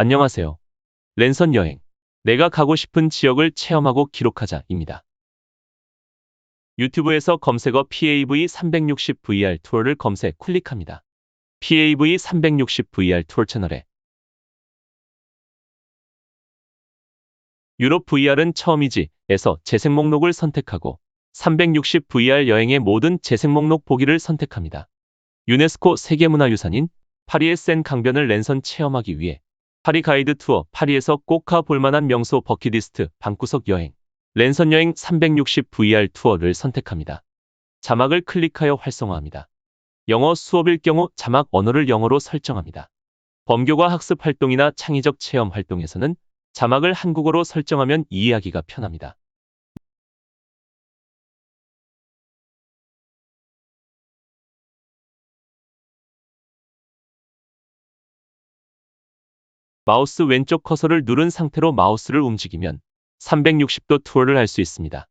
안녕하세요. 랜선 여행. 내가 가고 싶은 지역을 체험하고 기록하자입니다. 유튜브에서 검색어 PAV360VR 투어를 검색 클릭합니다. PAV360VR 투어 채널에 유럽 VR은 처음이지 에서 재생 목록을 선택하고 360VR 여행의 모든 재생 목록 보기를 선택합니다. 유네스코 세계문화유산인 파리의 센 강변을 랜선 체험하기 위해 파리 가이드 투어 파리에서 꼭 가볼 만한 명소 버킷리스트 방구석 여행 랜선 여행 360VR 투어를 선택합니다. 자막을 클릭하여 활성화합니다. 영어 수업일 경우 자막 언어를 영어로 설정합니다. 범교과 학습 활동이나 창의적 체험 활동에서는 자막을 한국어로 설정하면 이해하기가 편합니다. 마우스 왼쪽 커서를 누른 상태로 마우스를 움직이면 360도 투어를 할 수 있습니다.